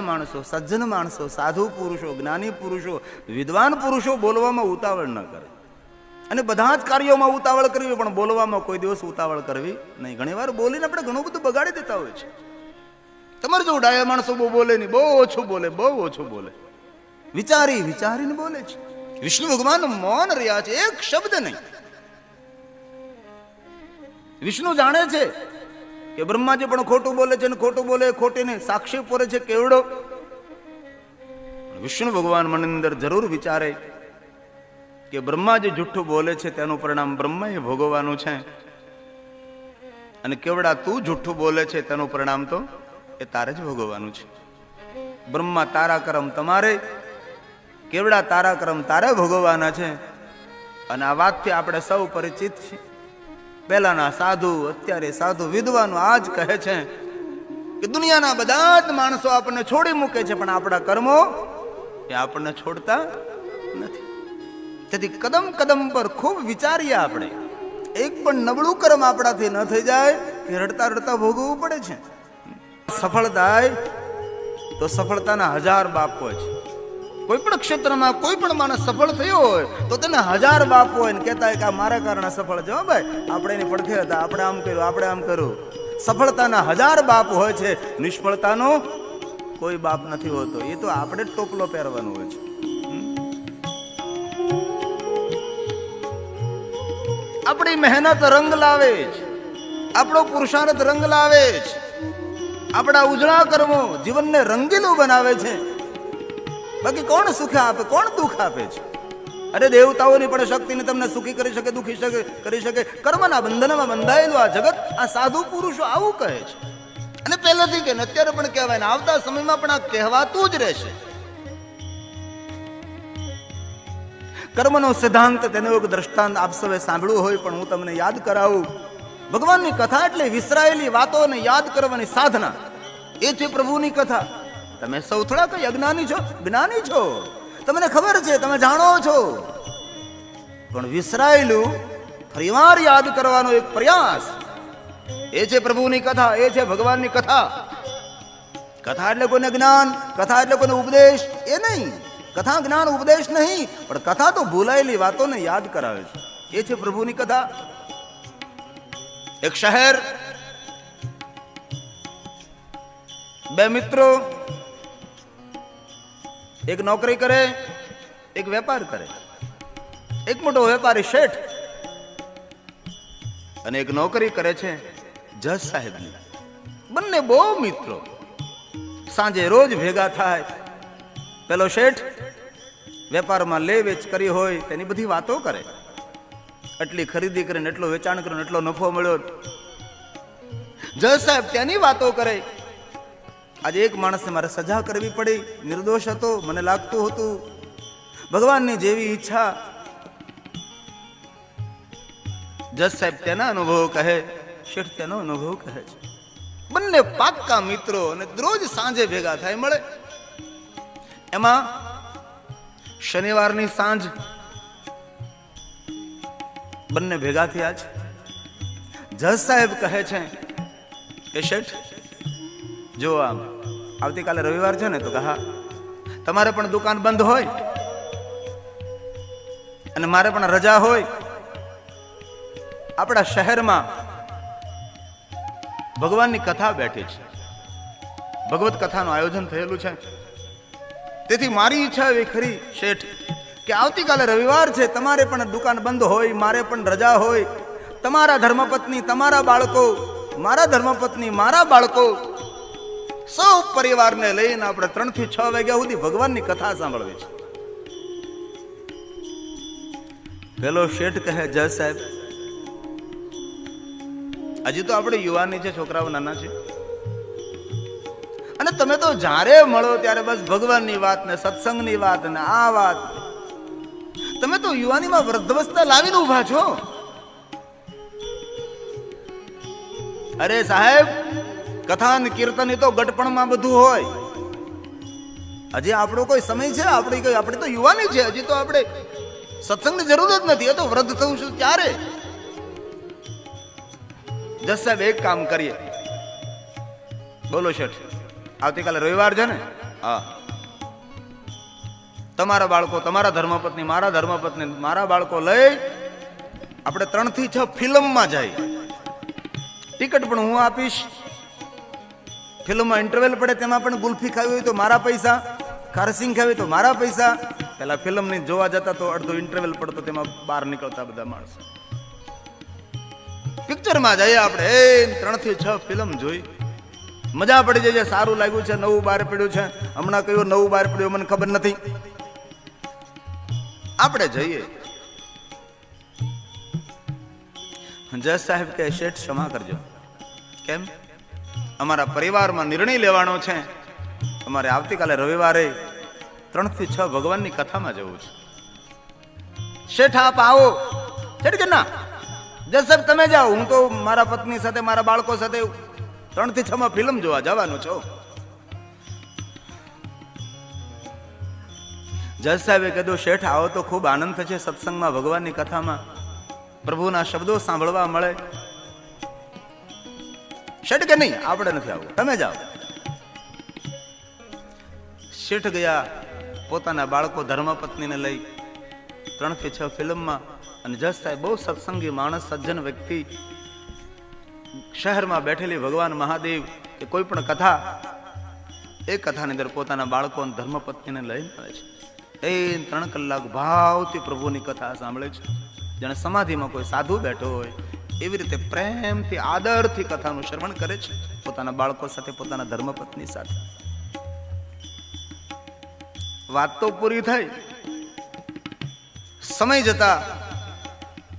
માણસો, સજ્જન માણસો, સાધુ પુરુષો, જ્ઞાની પુરુષો, વિદ્વાન પુરુષો બોલવામાં ઉતાવળ ન કરે. અને બધા જ કાર્યોમાં ઉતાવળ કરવી, પણ બોલવામાં કોઈ દિવસ ઉતાવળ કરવી નહીં. ઘણીવાર બોલીને આપણે ઘણું બધું બગાડી દેતા હોય છે. તમારે જો ડાયા માણસો બહુ બોલે નહીં, બહુ ઓછું બોલે, બહુ ઓછું બોલે. વિચારી, વિચારીને બોલે છે. વિષ્ણુ ભગવાન મૌન રહ્યા છે, એક શબ્દ નહીં. વિષ્ણુ જાણે છે કે બ્રહ્માજી પણ ખોટું બોલે છે ને ખોટું બોલે ખોટીને સાક્ષી પોરે છે, કેવડો? વિષ્ણુ ભગવાન મને અંદર જરૂર વિચારે કે બ્રહ્માજી જુઠ્ઠું બોલે છે, તેનું પરિણામ બ્રહ્માએ ભોગવવાનું છે. અને કેવડા તું જુઠ્ઠું બોલે છે, તેનું પરિણામ તો એ તારે જ ભોગવવાનું છે. બ્રહ્મા તારા કરમ તમારે, કેવડા તારા કરમ તારે ભોગવવાના છે? અને આ વાતથી આપણે સૌ પરિચિત છીએ. પહેલાના સાધુ, અત્યારે સાધુ વિદ્વાનો આ જ કહે છે કે દુનિયાના બધા જ માણસો આપણને છોડી મૂકે છે, પણ આપણા કર્મો એ આપણને છોડતા નથી. તેથી કદમ કદમ પર ખૂબ વિચારીએ આપણે. એક પણ નબળું કર્મ આપણાથી ન થઈ જાય, કે રડતા રડતા ભોગવવું પડે છે. સફળ તો સફળતાના હજાર બાપો છે. કોઈ પણ ક્ષેત્રમાં કોઈ પણ માણસ સફળ થયો હોય, તો તેને હજાર બાપ હોય ને કહેતા હોય કે આ મારા કારણે સફળ છે. ભાઈ, આપણે એની પડખે હતા, આપણે આમ કર્યું, આપણે આમ કર્યું. સફળતાના હજાર બાપ હોય છે, નિષ્ફળતાનો કોઈ બાપ નથી હોતો. એ તો આપણે જ ટોપલો પહેરવાનો હોય છે. આપણી મહેનત રંગ લાવે છે. આપણો પુરુષાર્થ રંગ લાવે છે. આપણા ઉજળા કર્મો જીવનને રંગીલું બનાવે છે. બાકી કોણ સુખ આપે? કોણ દુઃખ આપે છે? અરે દેવતાઓની પણ શક્તિને તમને સુખી કરી શકે, દુખી શકે, કરી શકે. કર્મના બંધનમાં બંધાયેલું આ જગત, આ સાધુ પુરુષો આવું કહે છે. અને પહેલેથી કે અત્યારે પણ કહેવાય ને, આવતા સમયમાં પણ આ કહેવાતું જ રહેશે. કર્મનો સિદ્ધાંત, તેનો એક દ્રષ્ટાંત આપ સૌએ સાંભળ્યું હોય, પણ હું તમને યાદ કરાવું. ભગવાનની કથા એટલે વિસરાયેલી વાતોને યાદ કરવાની સાધના. એ છે પ્રભુની કથા. તમે સૌ થોડા કઈ અજ્ઞાની છો, જ્ઞાની છો. તમને ખબર છે, તમે જાણો છો. પણ વિસરાયેલું ફરીવાર યાદ કરવાનો એક પ્રયાસ. એ છે પ્રભુની કથા, એ છે ભગવાનની કથા. કથા એટલે કોઈને જ્ઞાન, કથા એટલે કોઈને ઉપદેશ, એ નહીં. કથા જ્ઞાન, ઉપદેશ નહીં, પણ કથા તો ભૂલાયેલી વાતોને યાદ કરાવે છે. એ છે પ્રભુની કથા. એક શહેર, બે મિત્રો એક નોકરી કરે, એક વેપાર કરે. એક મોટો વેપારી શેઠ અને એક નોકરી કરે છે જજ સાહેબની. બંને બહુ મિત્રો. સાંજે રોજ ભેગા થાય. પેલો શેઠ વેપારમાં લે વેચ કરી હોય, તેની બધી વાતો કરે. એટલી ખરીદી કરીને એટલો વેચાણ કર્યો એટલો નફો મળ્યો. જજ સાહેબ તેની વાતો કરે. આજે એક માણસને મારે સજા કરવી પડી. નિર્દોષ હતો, મને લાગતું હતું. ભગવાનની જેવી ઈચ્છા. જજ સાહેબ તેના અનુભવ કહે, શેઠ તેનો અનુભવ કહે છે. બંને પાક્કા મિત્રો અને રોજ સાંજે ભેગા થાય મળે. એમાં શનિવારની સાંજ બંને ભેગા થયા છે. જજ સાહેબ કહે છે કે શેઠ જો આમ, આવતીકાલે રવિવાર છે ને, તો કે હા તમારે પણ દુકાન બંધ હોય અને મારે પણ રજા હોય, આપણા શહેરમાં ભગવાનની કથા બેઠી છે. ભગવત કથાનું આયોજન થયેલું છે. તેથી મારી ઈચ્છા એવી ખરી, શેઠ, કે આવતીકાલે રવિવાર છે, તમારે પણ દુકાન બંધ હોય, મારે પણ રજા હોય, તમારા ધર્મપત્ની, તમારા બાળકો, મારા ધર્મપત્ની, મારા બાળકો સૌ પરિવારને લઈને આપણે ત્રણથી છ વાગ્યા સુધી ભગવાનની કથા સાંભળવી છે. પેલો શેઠ કહે, જય સાહેબ. હજી તો આપણે યુવાની છે, છોકરાઓ નાના છે. અને તમે તો જ્યારે મળો ત્યારે બસ ભગવાનની વાત ને સત્સંગની વાત ને આ વાત. તમે તો યુવાનીમાં વૃદ્ધવસ્થા લાવીને ઊભા છો. અરે સાહેબ કથા ને કીર્તન એ તો ગટપણમાં બધું હોય. હજી આપણો કોઈ સમય છે? આપણી કોઈ આપણે તો યુવાની છે. હજી તો આપણે સત્સંગની જરૂર જ નથી. એ તો વૃદ્ધ થવું છું ત્યારે. જસ સાહેબ, એક કામ કરીએ. બોલો શેઠ, આવતીકાલે રવિવાર છે ને? હા. તમારા બાળકો, તમારા ધર્મપત્ની, મારા ધર્મપત્ની, મારા બાળકો લઈ આપણે ત્રણથી છ ફિલ્મમાં જાય ટિકિટ પણ હું આપીશ. ફિલ્મમાં ઇન્ટરવેલ પડે તેમાં પણ ગુલ્ફી ખાવી હોય તો મારા પૈસા, ખારસિંગ ખાવી તો મારા પૈસા. પેલા ફિલ્મને જોવા જતા તો અડધો ઇન્ટરવેલ પડતો તેમાં બહાર નીકળતા બધા માણસો. પિક્ચરમાં જઈએ આપણે. એ, ત્રણથી છ ફિલ્મ જોઈ. મજા પડી જાય સારું લાગ્યું છે, નવું બહાર પડ્યું છે. હમણાં કયું નવું બહાર પડ્યું મને ખબર નથી. આપણે જઈએ. જજ સાહેબ કે શેઠ ક્ષમા કરજો. કેમ? અમારા પરિવારમાં નિર્ણય લેવાનો છે. અમારે આવતીકાલે રવિવારે ત્રણથી છ ભગવાનની કથામાં જવું છે. શેઠ, આપ આવો. શેઠ ના? જજ સાહેબ, તમે જાઓ. હું તો મારા પત્ની સાથે, મારા બાળકો સાથે ત્રણથી છ માં ફિલ્મ જોવા જવાનું છો. જજ સાહેબે કીધું, શેઠ, આવો તો ખૂબ આનંદ થશે સત્સંગમાં ભગવાનની કથામાં. પ્રભુના શબ્દો સાંભળવા મળે. શેઠ કે નહીં? આપણે નથી આવું તમે જાઓ. શેઠ ગયા પોતાના બાળકો ધર્મપત્નીને લઈ. ત્રણ કે છ ફિલ્મમાં અને જસ સાહેબ બહુ સત્સંગી માણસ, સજ્જન વ્યક્તિ. શહેરમાં બેઠેલી ભગવાન મહાદેવ કે કોઈ પણ કથા, એ કથાની અંદર પોતાના બાળકો અને ધર્મપત્નીને લઈને આવે છે. એ ત્રણ કલાક ભાવથી પ્રભુની કથા સાંભળે છે. જેને સમાધિમાં કોઈ સાધુ બેઠો હોય એવી રીતે પ્રેમથી, આદરથી કથાનું શ્રવણ કરે છે પોતાના બાળકો સાથે, પોતાના ધર્મપત્ની સાથે. વાત તો પૂરી થઈ. સમય જતા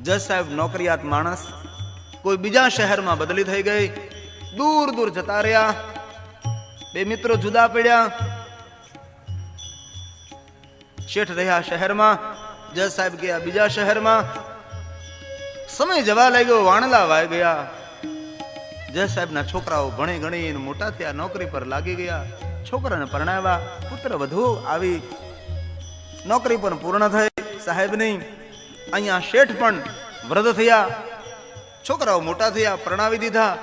જજ સાહેબ નોકરિયાત માણસ કોઈ બીજા શહેરમાં બદલી થઈ ગઈ. દૂર દૂર જતા રહ્યા. બે મિત્રો જુદા પડ્યા. શેઠ રહ્યા શહેરમાં, જજ સાહેબ ગયા બીજા શહેરમાં. સમય જવા લાગ્યો, વાણલા વાય ગયા. જય સાહેબના છોકરાઓ ભણી ગણી મોટા થયા, નોકરી પર લાગી ગયા. છોકરાને પરણાવ્યા. પુત્ર વધુ આવી, નોકરી પણ પૂર્ણ થઈ. સાહેબની અહીંયા શેઠ પણ વ્રત થયા. છોકરાઓ મોટા થયા, પરણાવી દીધા.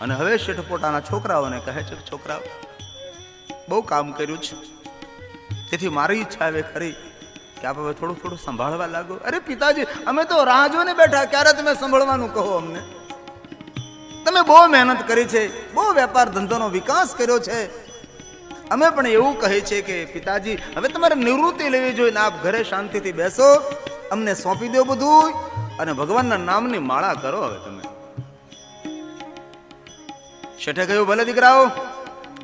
અને હવે શેઠ પોતાના છોકરાઓને કહે છે, છોકરાઓ, બહુ કામ કર્યું છે. તેથી મારી ઈચ્છા હવે ખરી. કે આપ હવે થોડું થોડું સંભાળવા લાગો. અરે પિતાજી, અમે તો રાહ જોઈને બેઠા, ક્યારે તમે સંભાળવાનું કહો અમને? તમે બહુ મહેનત કરી છે, બહુ વેપાર ધંધોનો વિકાસ કર્યો છે. અમે પણ એવું કહે છે કે, પિતાજી, હવે તમારે નિવૃત્તિ લેવી જોઈએ ને આપ ઘરે શાંતિથી બેસો, અમને સોંપી દો બધું અને ભગવાનના નામની માળા કરો હવે તમે. શેઠે કહ્યું, ભલે દીકરાઓ,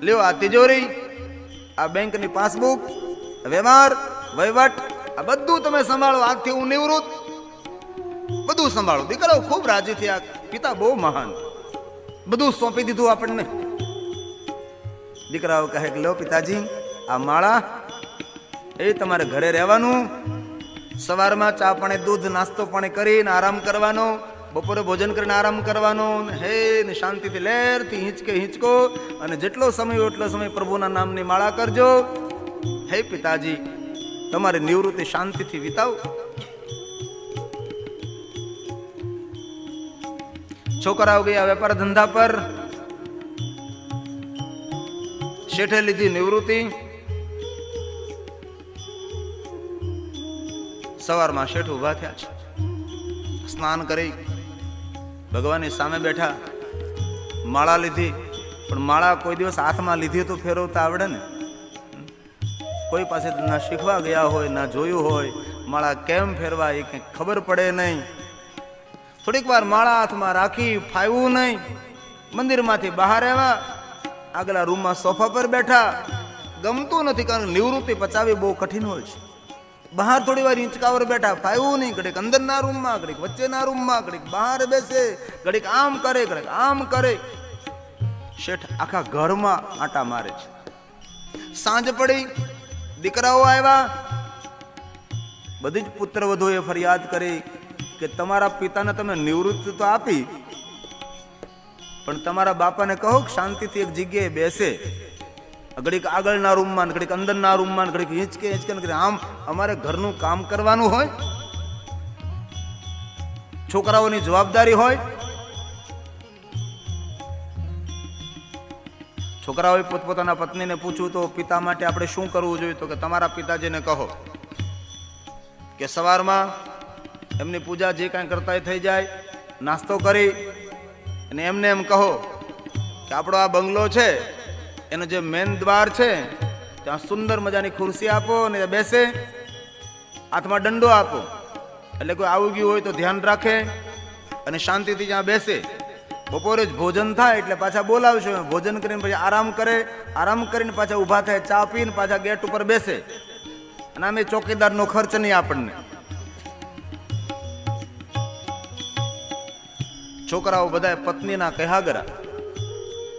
લ્યો આ તિજોરી, આ બેંકની પાસબુક, વ્યવહાર, વહીવટ આ બધું તમે સંભાળો આજથી હું નિવૃત્ત. બધું સંભાળો. દીકરાઓ ખૂબ રાજી થયા. પિતા બહુ મહાન. બધું સોંપી દીધું આપણને. દીકરાઓ કહે કે, લો પિતાજી, આ માળા એ તમારે ઘરે રહેવાનું. સવારમાં ચા પાણી, દૂધ, નાસ્તો પાણી કરીને આરામ કરવાનો. બપોરે ભોજન કરીને આરામ કરવાનો. હે, ને શાંતિથી લહેરથી હિંચકે હિંચકો. અને જેટલો સમય એટલો સમય પ્રભુના નામની માળા કરજો. હે પિતાજી તમારી નિવૃત્તિ શાંતિથી વિતાવો. છોકરાઓ ગયા વેપાર ધંધા પર. શેઠે લીધી નિવૃત્તિ. સવારમાં શેઠ ઊભા થયા છે. સ્નાન કરી. ભગવાનની સામે બેઠા. માળા લીધી. પણ માળા કોઈ દિવસ હાથમાં લીધી તો ફેરવતા આવડે ને? કોઈ પાસે ના શીખવા ગયા હોય, ના જોયું હોય, માળા કેમ ફેરવા એ કંઈ ખબર પડે નહીં. થોડીક વાર માળા હાથમાં રાખી ફાવ્યું નહીં. મંદિરમાંથી બહાર આવ્યા, આગલા રૂમમાં સોફા પર બેઠા. ગમતું નથી કારણ નિવૃત્તિ પચાવી બહુ કઠિન હોય છે. બહાર થોડી વાર ઇંચકાવર બેઠા ફાવ્યું નહીં. ઘડીક અંદરના રૂમમાં, ઘડીક વચ્ચેના રૂમમાં, ઘડીક બહાર બેસે, ઘડીક આમ કરે, ઘડીક આમ કરે. શેઠ આખા ઘરમાં આટા મારે છે. સાંજ પડી દીકરાઓ આવ્યા બધી જ પુત્ર વધુએ ફરિયાદ કરી કે તમારા પિતાને તમે નિવૃત્તિ તો આપી, પણ તમારા બાપાને કહો કે શાંતિથી એક જગ્યાએ બેસે. ઘડીક આગળના રૂમમાં ઘડીક અંદરના રૂમમાં ઘડીક હિંચકે હિંચકે આમ અમારે ઘરનું કામ કરવાનું હોય. છોકરાઓની જવાબદારી હોય. છોકરાઓએ પોતપોતાના પત્નીને પૂછ્યું તો પિતા માટે આપણે શું કરવું જોઈએ? તો કે તમારા પિતાજીને કહો કે સવારમાં એમની પૂજા જે કાંઈ કરતા થઈ જાય, નાસ્તો કરી અને એમને એમ કહો કે આપણો આ બંગલો છે, એનો જે મેન દ્વાર છે, ત્યાં સુંદર મજાની ખુરશી આપો અને બેસે, હાથમાં દંડો આપો. એટલે કોઈ આવું ગયું હોય તો ધ્યાન રાખે અને શાંતિથી ત્યાં બેસે. બપોરે જ ભોજન થાય એટલે પાછા બોલાવશો. ભોજન કરીને પછી આરામ કરે. આરામ કરીને પાછા ઊભા થાય. ચા પીને પાછા ગેટ ઉપર બેસે. અને આમે ચોકીદારનો ખર્ચ નહીં આપણને. છોકરાઓ બધા પત્નીના કહાગરા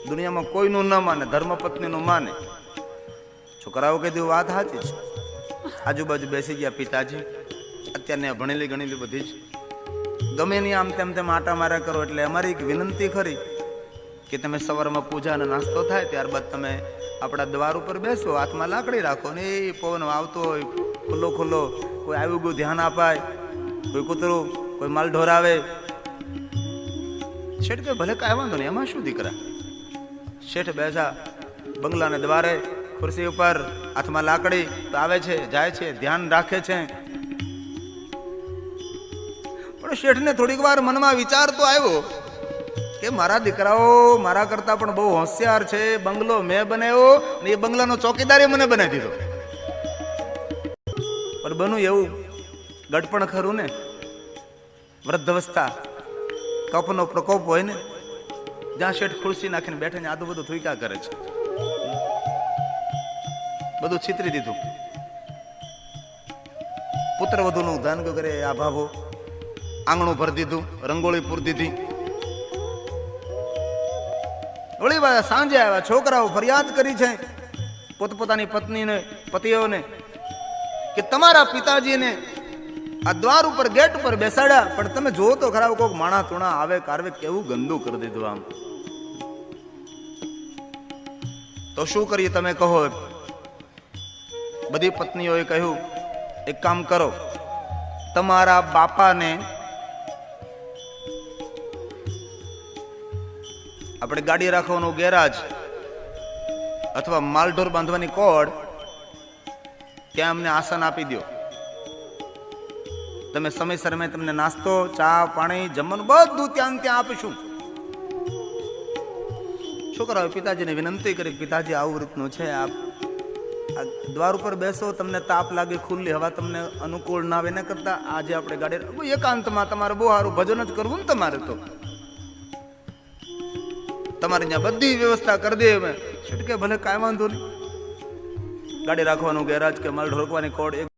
દુનિયામાં કોઈનું ન માને ધર્મ પત્નીનું માને. છોકરાઓ કીધું વાત સાચી છે. આજુબાજુ બેસી ગયા પિતાજી. અત્યારને ભણેલી ગણેલી બધી જ ગમે નહીં આમ તેમ તેમ આટા માર્યા કરો એટલે અમારી એક વિનંતી ખરી કે તમે સવારમાં પૂજા અને નાસ્તો થાય ત્યારબાદ તમે આપણા દ્વાર ઉપર બેસો, હાથમાં લાકડી રાખો ને એ પવન આવતો હોય, ખુલ્લો ખુલ્લો, કોઈ આવ્યું ગયું ધ્યાન અપાય, કોઈ કૂતરું, કોઈ માલ ઢોરાવે. શેઠ કે ભલે કાંઈ વાંધો નહીં, એમાં શું દીકરા? શેઠ બેસા બંગલાને દ્વારે, ખુરશી ઉપર, હાથમાં લાકડી, તો આવે છે, જાય છે, ધ્યાન રાખે છે. પણ શેઠને થોડીક વાર મનમાં વિચાર તો આવ્યો કે મારા દીકરાઓ મારા કરતા પણ બહુ હોશિયાર છે, બંગલો મેં બનાવ્યો ને એ બંગલાનો ચોકીદારે મને બનાવી દીધો. પણ બનું એવું ગડપણ ખરું ને? વૃદ્ધવસ્થા, કપનો પ્રકોપ હોય ને, જ્યાં શેઠ ખુરશી નાખીને બેઠે આદુ બધું થુઈકા કરે છે. બધું છીતરી દીધું. પુત્ર વધુનું ધન કરે આ ભાભો આંગણું ભરી દીધું, રંગોળી પૂરી દીધી. વળી પાછા સાંજે આવ્યા, છોકરાઓ ફરિયાદ કરી છે પોતપોતાની પત્નીને, પતિઓને, કે તમારા પિતાજીને આ દ્વાર ઉપર ગેટ ઉપર બેસાડ્યા, પણ તમે જુઓ તો ખરાબ કોઈક માણા તુણા આવે, કારવે કેવું ગંદુ કરી દીધું આમ. તો શું કરીએ તમે કહો બધી પત્નીઓએ કહ્યું, એક કામ કરો, તમારા બાપાને આપણે ગાડી રાખવાનું ગેરાજ અથવા માલઢોર બાંધવાની કોડ ત્યાં અમને આસન આપી દો તમે સમયસર મેં તમને નાસ્તો, ચા, પાણી, જમવાનું બધું ત્યાં ત્યાં આપીશું. છોકરાઓ પિતાજીને વિનંતી કરી પિતાજી, આવું રીતનું છે. આપ આ દ્વાર ઉપર બેસો, તમને તાપ લાગે, ખુલ્લી હવા તમને અનુકૂળ ના આવે. એના કરતા આજે આપણે ગાડી એકાંતમાં તમારે બહુ સારું ભજન જ કરવું ને તમારે તો. તમારે ત્યાં બધી વ્યવસ્થા કરી દઈએ અમે. છટકે ભલે કાંઈ વાંધો નહીં. ગાડી રાખવાનું ગેરાજ કે માલ ઢોકવાની કોડ એક